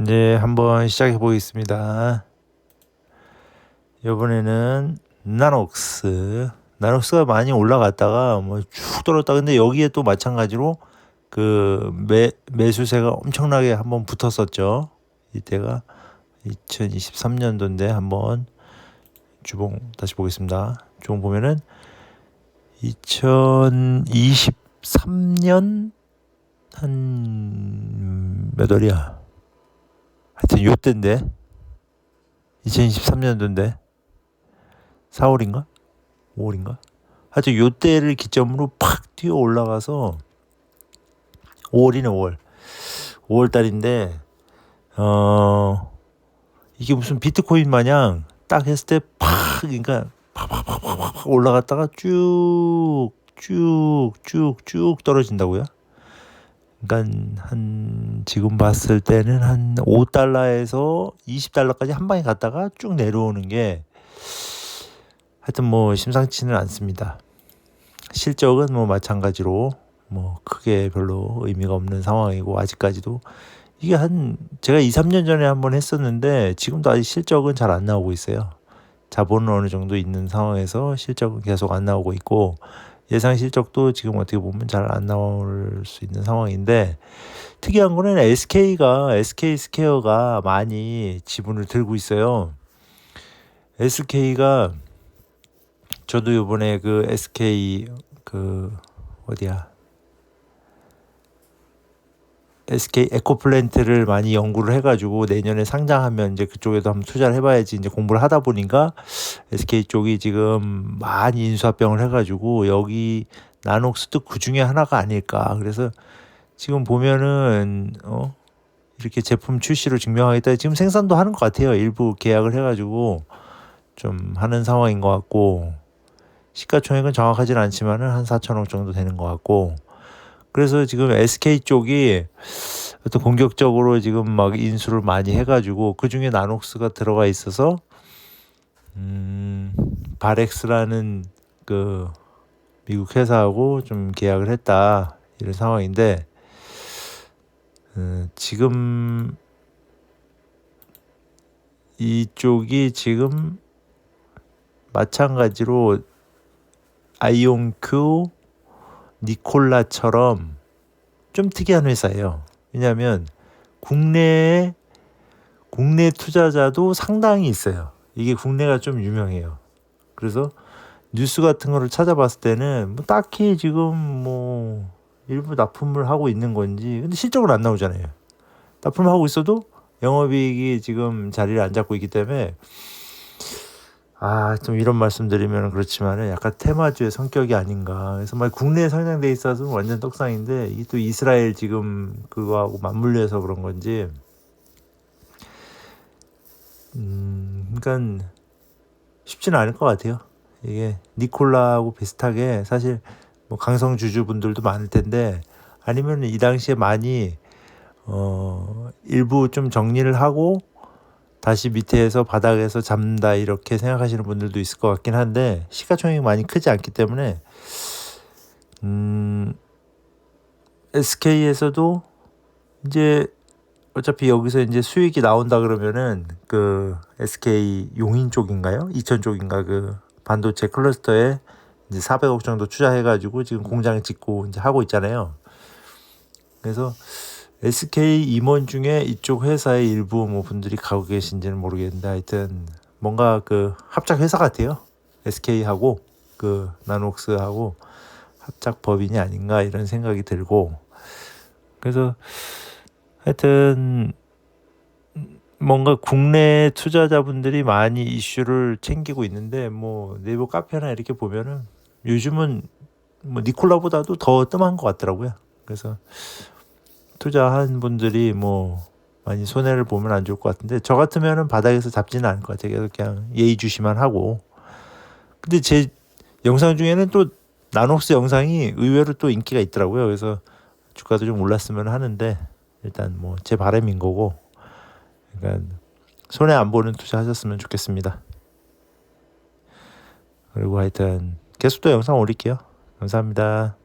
이제 한번 시작해 보겠습니다. 이번에는 나녹스. 나녹스가 많이 올라갔다가 뭐 쭉 떨어졌다. 근데 여기에 또 마찬가지로 그 매, 매수세가 엄청나게 한번 붙었었죠. 이때가 2023년도인데 한번 주봉 다시 보겠습니다. 주봉 보면은 2023년 한 몇 월이야? 하여튼 요때인데 2023년도인데 4월인가? 5월인가? 하여튼 요때를 기점으로 팍 뛰어 올라가서 5월이네 5월 5월 달인데 어 이게 무슨 비트코인 마냥 딱 했을 때 팍 그러니까 팍팍팍팍 올라갔다가 쭉쭉쭉쭉 떨어진다고요? 그러니까 한 지금 봤을 때는 한 5달러에서 20달러까지 한 방에 갔다가 쭉 내려오는 게 하여튼 뭐 심상치는 않습니다. 실적은 뭐 마찬가지로 뭐 크게 별로 의미가 없는 상황이고 아직까지도 이게 한 제가 2, 3년 전에 한번 했었는데 지금도 아직 실적은 잘 안 나오고 있어요. 자본은 어느 정도 있는 상황에서 실적은 계속 안 나오고 있고 예상 실적도 지금 어떻게 보면 잘 안 나올 수 있는 상황인데 특이한 거는 SK가 SK 스퀘어가 많이 지분을 들고 있어요. SK가 저도 이번에 그 SK 그 어디야 SK 에코플랜트를 많이 연구를 해가지고 내년에 상장하면 이제 그쪽에도 한번 투자를 해봐야지 이제 공부를 하다 보니까 SK 쪽이 지금 많이 인수합병을 해가지고 여기 나녹스도 그 중에 하나가 아닐까. 그래서 지금 보면은 어 이렇게 제품 출시로 증명하겠다. 지금 생산도 하는 것 같아요. 일부 계약을 해가지고 좀 하는 상황인 것 같고 시가총액은 정확하지는 않지만은 한 4천억 정도 되는 것 같고. 그래서 지금 SK 쪽이 어떤 공격적으로 지금 막 인수를 많이 해가지고 그 중에 나녹스가 들어가 있어서 음 바렉스라는 그 미국 회사하고 좀 계약을 했다 이런 상황인데 음, 지금 이쪽이 지금 마찬가지로 아이온큐 니콜라처럼 좀 특이한 회사예요. 왜냐하면 국내에 국내 투자자도 상당히 있어요. 이게 국내가 좀 유명해요. 그래서 뉴스 같은 거를 찾아봤을 때는 뭐 딱히 지금 뭐 일부 납품을 하고 있는 건지 근데 실적으로 안 나오잖아요. 납품을 하고 있어도 영업이익이 지금 자리를 안 잡고 있기 때문에 아, 좀 이런 말씀 드리면 그렇지만은 약간 테마주의 성격이 아닌가. 그래서 막 국내에 성장돼 있어서 완전 떡상인데 이게 또 이스라엘 지금 그거하고 맞물려서 그런 건지 음, 그러니까 쉽지는 않을 것 같아요. 이게 니콜라하고 비슷하게 사실 뭐 강성 주주분들도 많을 텐데 아니면 이 당시에 많이 어 일부 좀 정리를 하고 다시 밑에서 바닥에서 잡는다 이렇게 생각하시는 분들도 있을 것 같긴 한데 시가총액이 많이 크지 않기 때문에 음 SK에서도 이제 어차피 여기서 이제 수익이 나온다 그러면은 그 SK 용인 쪽인가요? 이천 쪽인가 그 반도체 클러스터에 이제 400억 정도 투자해가지고 지금 공장 짓고 이제 하고 있잖아요. 그래서 SK 임원 중에 이쪽 회사의 일부 뭐 분들이 가고 계신지는 모르겠는데 하여튼 뭔가 그 합작 회사 같아요. SK하고 그 나녹스하고 합작 법인이 아닌가 이런 생각이 들고 그래서 하여튼 뭔가 국내 투자자분들이 많이 이슈를 챙기고 있는데 뭐 네이버 카페나 이렇게 보면은 요즘은 뭐 니콜라보다도 더 뜸한 것 같더라고요. 그래서 투자한 분들이 뭐 많이 손해를 보면 안 좋을 것 같은데 저 같으면은 바닥에서 잡지는 않을 것 같아요. 그냥 예의주시만 하고. 근데 제 영상 중에는 또 나녹스 영상이 의외로 또 인기가 있더라고요. 그래서 주가도 좀 올랐으면 하는데 일단 뭐 제 바람인 거고. 그러니까 손해 안 보는 투자하셨으면 좋겠습니다. 그리고 하여튼 계속 또 영상 올릴게요. 감사합니다.